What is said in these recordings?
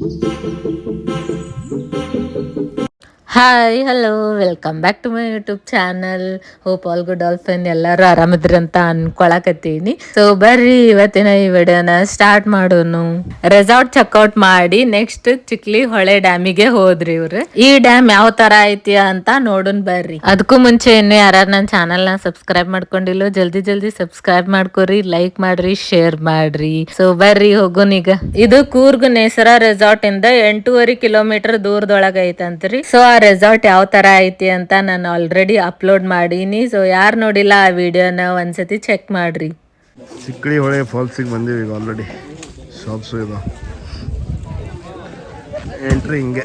Thank you. Hi hello welcome back to my YouTube channel hope all good all ಎಲ್ಲರೂ ಆರಾಮದ್ರಂತ ಅನ್ಕೊಳಕತ್ತೀನಿ. So ಬರ್ರಿ, ಇವತ್ತಿನ ಈ ವಿಡಿಯೋನ ಸ್ಟಾರ್ಟ್ ಮಾಡೋನು. ರೆಸಾರ್ಟ್ ಚೆಕ್ಔಟ್ ಮಾಡಿ ನೆಕ್ಸ್ಟ್ ಚಿಕ್ಲಿ ಹೊಳೆ ಡ್ಯಾಮಿಗೆ ಹೋದ್ರಿ ಇವ್ರು. ಈ ಡ್ಯಾಮ್ ಯಾವ ತರ ಐತಿ ಅಂತ ನೋಡೋನ್ ಬರ್ರಿ. ಅದಕ್ಕೂ ಮುಂಚೆ ಇನ್ನು ಯಾರು ನನ್ನ ಚಾನಲ್ನ ಸಬ್ಸ್ಕ್ರೈಬ್ ಮಾಡ್ಕೊಂಡಿಲ್ಲ, ಜಲ್ದಿ ಜಲ್ದಿ ಸಬ್ಸ್ಕ್ರೈಬ್ ಮಾಡ್ಕೊರಿ ಲೈಕ್ ಮಾಡ್ರಿ ಶೇರ್ ಮಾಡ್ರಿ. ಸೊ ಬರ್ರಿ ಹೋಗೋನ್ ಈಗ. ಇದು ಕೂರ್ಗ್ ನೇಸರ ರೆಸಾರ್ಟ್ ಇಂದ ಎಂಟೂವರೆ ಕಿಲೋಮೀಟರ್ ದೂರದೊಳಗ ಐತಂತ್ರಿ ಸೊ ಆ ರೆಸಾರ್ಟ್ ಯಾವ ತರ ಐತಿ ಅಂತ ನಾನು ಆಲ್ರೆಡಿ ಅಪ್ಲೋಡ್ ಮಾಡೀನಿ. ಸೊ ಯಾರು ನೋಡಿಲ್ಲ ಆ ವಿಡಿಯೋನ ಒಂದ್ಸತಿ ಚೆಕ್ ಮಾಡ್ರಿ. ಚಿಕ್ಕಳಿ ಹೊಳೆ ಫಾಲ್ಸಿಗೆ ಬಂದೀವಿ ಈಗ ಆಲ್ರೆಡಿ ಶಾಪ್ಸು ಇದು ಎಂಟ್ರಿ ಹಿಂಗೆ.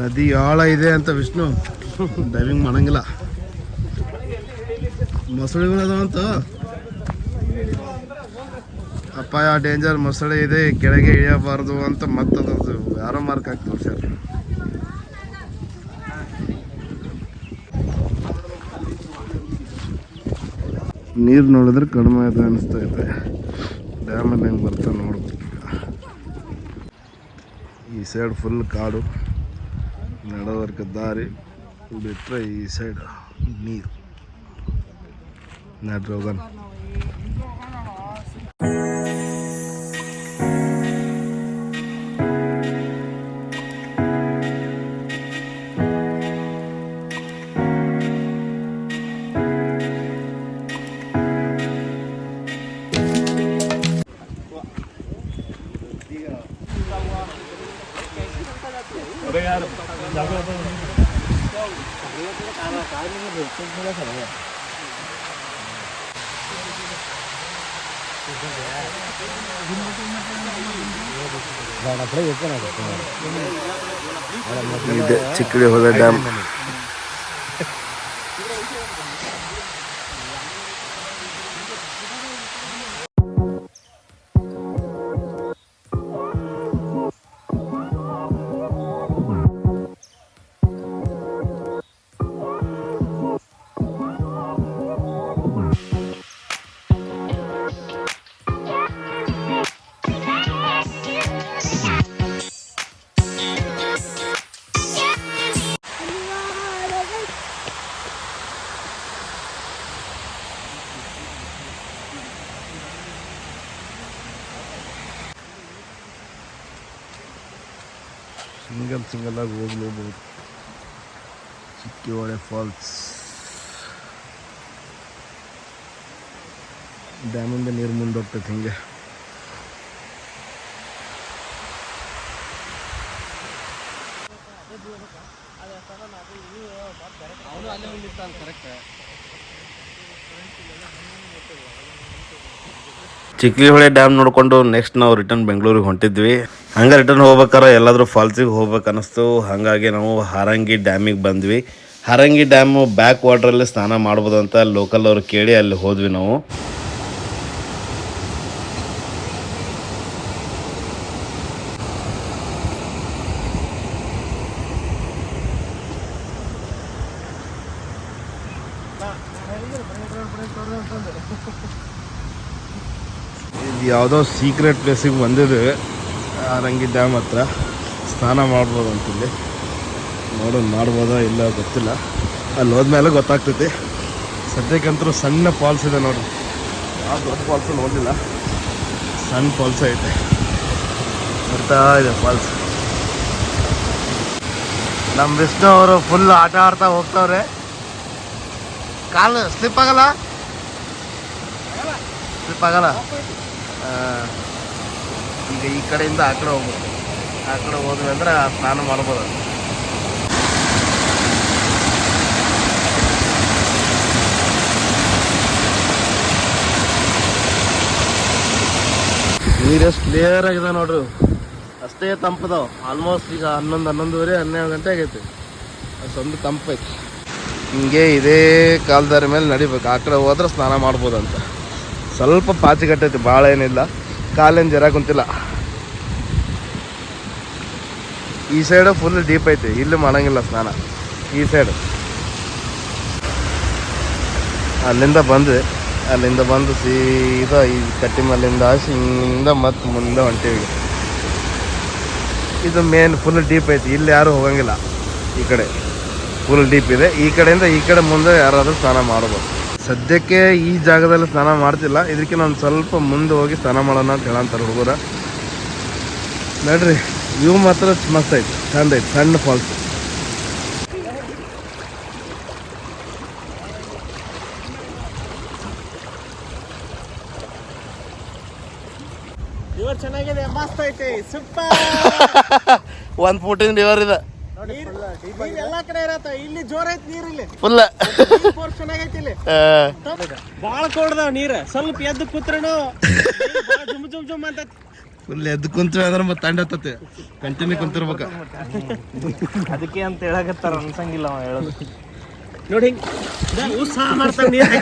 ನದಿ ಆಳ ಇದೆ ಅಂತ ವಿಷ್ಣು. ಡೈವಿಂಗ್ ಮಾಡಂಗಿಲ್ಲ. ಮೊಸಳೆಗಳು ಅದಾವ ಅಂತ ಅಪಾಯ ಡೇಂಜರ್, ಮೊಸಳೆ ಇದೆ, ಕೆಳಗೆ ಇಳಿಯಬಾರ್ದು ಅಂತ ಮತ್ತದ ಯಾರೋ ಮಾರ್ಕ್ ಹಾಕ್ತಾರೆ ಸರ್ ನೀರು ನೋಡಿದ್ರೆ ಕಡಿಮೆ ಇದೆ ಅನಿಸ್ತಾ ಇದೆ. ಡ್ಯಾಮಲ್ಲಿ ಹೆಂಗೆ ಬರ್ತಾ ನೋಡ್ಬೇಕು ಈ ಸೈಡ್ ಫುಲ್ ಕಾಡು. ನಡೋದಕ್ಕೆ ದಾರಿ. ಬಿಟ್ಟರೆ ಈ ಸೈಡ್ ನೀರು. ನಡ್ರಿ अबे यार जागो तो काम काम में बोलते हैं मेरा सब है चिकड़ी होगा डैम ಸಿಂಗಲ್ ಸಿಂಗಲ್ ಆಗಿ ಹೋಗ್ಲೇಬಹುದು ಚಿಕ್ಕಿ ಹೊಳೆ ಫಾಲ್ಸ್ ಡ್ಯಾಮಿಂದ ನೀರು ಮುಂದೋಗ್ತೈತೆ ಹಿಂಗೆ ಚಿಕ್ಲಿ ಹೊಳೆ ಡ್ಯಾಮ್ ನೋಡಿಕೊಂಡು ನೆಕ್ಸ್ಟ್ ನಾವು ರಿಟರ್ನ್ ಬೆಂಗಳೂರಿಗೆ ಹೊಂಟಿದ್ವಿ. ಹಂಗೆ ರಿಟರ್ನ್ ಹೋಗ್ಬೇಕಾರೆ ಎಲ್ಲಾದ್ರೂ ಫಾಲ್ಸಿಗೆ ಹೋಗ್ಬೇಕು ಅನ್ನಿಸ್ತು ಹಾಗಾಗಿ ನಾವು ಹಾರಂಗಿ ಡ್ಯಾಮಿಗೆ ಬಂದ್ವಿ. ಹಾರಂಗಿ ಡ್ಯಾಮು ಬ್ಯಾಕ್ ವಾಟ್ರಲ್ಲಿ ಸ್ನಾನ ಮಾಡ್ಬೋದು ಅಂತ ಲೋಕಲ್ ಅವ್ರು ಕೇಳಿ ಅಲ್ಲಿ ಹೋದ್ವಿ ನಾವು. ಇದು ಯಾವುದೋ ಸೀಕ್ರೆಟ್ ಪ್ಲೇಸಿಗೆ ಬಂದಿದ್ವಿ ಆರಂಗಿ ಡ್ಯಾಮ್ ಹತ್ರ. ಸ್ನಾನ ಮಾಡ್ಬೋದು ಅಂತಿಲ್ಲಿ ನೋಡೋದು ಮಾಡ್ಬೋದಾ ಇಲ್ಲ ಗೊತ್ತಿಲ್ಲ. ಅಲ್ಲಿ ಹೋದ್ಮೇಲೆ ಗೊತ್ತಾಗ್ತೈತಿ. ಸದ್ಯಕ್ಕಂತರೂ ಸಣ್ಣ ಫಾಲ್ಸ್ ಇದೆ ನೋಡಿ. ಯಾವ ದೊಡ್ಡ ಫಾಲ್ಸ್ ನೋಡಲಿಲ್ಲ ಸಣ್ಣ ಫಾಲ್ಸ್ ಐತೆ. ಬರ್ತಾ ಇದೆ ಫಾಲ್ಸ್ ನಮ್ಮ ವಿಷ್ಣು ಅವರು ಫುಲ್ ಆಟ ಆಡ್ತಾ ಹೋಗ್ತಾವ್ರೆ. ಕಾಲು ಸ್ಲಿಪ್ ಆಗಲ್ಲ? ಸ್ಲಿಪ್ ಆಗಲ್ಲ? ಈಗ ಈ ಕಡೆಯಿಂದ ಆ ಕಡೆ ಹೋಗ್ಬೋದು ಆ ಕಡೆ ಹೋದ್ವಿ ಅಂದ್ರೆ ಸ್ನಾನ ಮಾಡ್ಬೋದು. ನೀರು ಎಷ್ಟು ಕ್ಲಿಯರ್ ಆಗಿದೆ ನೋಡ್ರಿ. ಅಷ್ಟೇ ತಂಪದವು ಆಲ್ಮೋಸ್ಟ್ ಈಗ ಹನ್ನೊಂದು, ಹನ್ನೊಂದುವರೆ, ಹನ್ನೆರಡು ಗಂಟೆ ಆಗೈತಿ. ಅಷ್ಟೊಂದು ತಂಪೈತಿ ಹಿಂಗೆ ಇದೇ ಕಾಲದಾರಿ ಮೇಲೆ ನಡಿಬೇಕು. ಆ ಕಡೆ ಹೋದ್ರೆ ಸ್ನಾನ ಮಾಡ್ಬೋದಂತ. ಸ್ವಲ್ಪ ಪಾಚಿ ಕಟ್ಟೈತಿ, ಭಾಳ ಏನಿಲ್ಲ. ಕಾಲೇನು ಜರ ಕುಂತಿಲ್ಲ. ಈ ಸೈಡು ಫುಲ್ ಡೀಪ್ ಐತಿ, ಇಲ್ಲಿ ಮಾಡಂಗಿಲ್ಲ ಸ್ನಾನ. ಈ ಸೈಡ್ ಅಲ್ಲಿಂದ ಬಂದ್ವಿ ಅಲ್ಲಿಂದ ಬಂದು ಸೀದಾ ಈ ಕಟ್ಟಿ ಮಲ್ಲಿಂದ ಹಿಂದ ಮತ್ತೆ ಮುಂದೆ ಹೊಂಟೀವಿ. ಇದು ಮೇನ್ ಫುಲ್ ಡೀಪ್ ಐತಿ, ಇಲ್ಲಿ ಯಾರು ಹೋಗಂಗಿಲ್ಲ. ಈ ಕಡೆ. ಫುಲ್ ಡೀಪ್ ಇದೆ. ಈ ಕಡೆಯಿಂದ ಈ ಕಡೆ ಮುಂದೆ ಯಾರಾದರೂ ಸ್ನಾನ ಮಾಡ್ಬೋದು. ಸದ್ಯಕ್ಕೆ ಈ ಜಾಗದಲ್ಲಿ ಸ್ನಾನ ಮಾಡ್ತಿಲ್ಲ. ಇದಕ್ಕೆ ನಾನು ಸ್ವಲ್ಪ ಮುಂದೆ ಹೋಗಿ ಸ್ನಾನ ಮಾಡೋಣ ಅಂತ ಹೇಳಂತಾರೆ ಹುಡುಗರ. ನೋಡ್ರಿ ವ್ಯೂ ಮಾತ್ರ ಮಸ್ತ್ ಐತಿ ಚಂದ ಐತಿ ಸಣ್ಣ ಫಾಲ್ಸ್ ಚೆನ್ನಾಗಿದೆ ಮಸ್ತ್ ಐತಿ ಸೂಪರ್ ಒಂದು ಫೋಟಿನ ರಿವರ್ ಇದೆ. ಎಲ್ಲಾ ಕಡೆ ಇರತ್ತ. ಇಲ್ಲಿ ಜೋರ್ ಐತಿ ನೀರ್ ಇಲ್ಲಿ. ಫುಲ್ ಚೆನ್ನಾಗೈತಿ ಇಲ್ಲಿ. ಬಾಳ ಕೋಲ್ಡ್ದಾವ್ ನೀರ್. ಸ್ವಲ್ಪ ಎದ್ದು ಕೂತ್ರೇನು ಜುಮ್ ಜುಮ್ ಜುಮ್ ಅಂತ. ಫುಲ್ ಎದ್ದು ಕುಂತ್ವಿ ಅಂದ್ರೆ ಮತ್ತೆ ತಂಡ ಹತ್ತತೆ ಕಂಟಿನ್ಯೂ ಕುಂತಿರ್ಬೇಕ. ಅದಕ್ಕೆ ಅಂತ ಹೇಳಕತ್ತಾರ ಅನ್ಸಂಗಿಲ್ಲ ಅವ ಹೇಳೋದು. ನೋಡಿ ಹಿಂಗ್. ಉತ್ಸಾಹ ಮಾಡ್ತಾನೆ ನೀರ್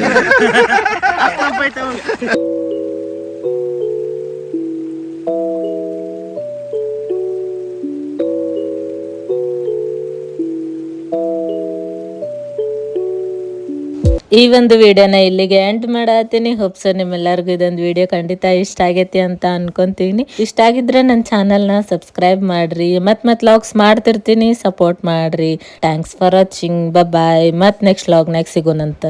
ಈ ಒಂದು ವಿಡಿಯೋನ ಇಲ್ಲಿಗೆ ಎಂಡ್ ಮಾಡತ್ತೀನಿ. ಹೋಪ್ಸ್ ನಿಮ್ಮೆಲ್ಲರಿಗೂ ಇದೊಂದು ವಿಡಿಯೋ ಖಂಡಿತ ಇಷ್ಟ ಆಗೈತಿ ಅಂತ ಅನ್ಕೊಂತೀನಿ. ಇಷ್ಟ ಆಗಿದ್ರೆ ನನ್ನ ಚಾನಲ್ನ ಸಬ್ಸ್ಕ್ರೈಬ್ ಮಾಡ್ರಿ. ಮತ್ ಮತ್ ಲಾಗ್ಸ್ ಮಾಡ್ತಿರ್ತೀನಿ. ಸಪೋರ್ಟ್ ಮಾಡ್ರಿ. ಥ್ಯಾಂಕ್ಸ್ ಫಾರ್ ವಾಚಿಂಗ್ ಬಾಯ್ ಮತ್ ನೆಕ್ಸ್ಟ್ ಲಾಗ್ನಾಗ ಸಿಗೋಣಂತ.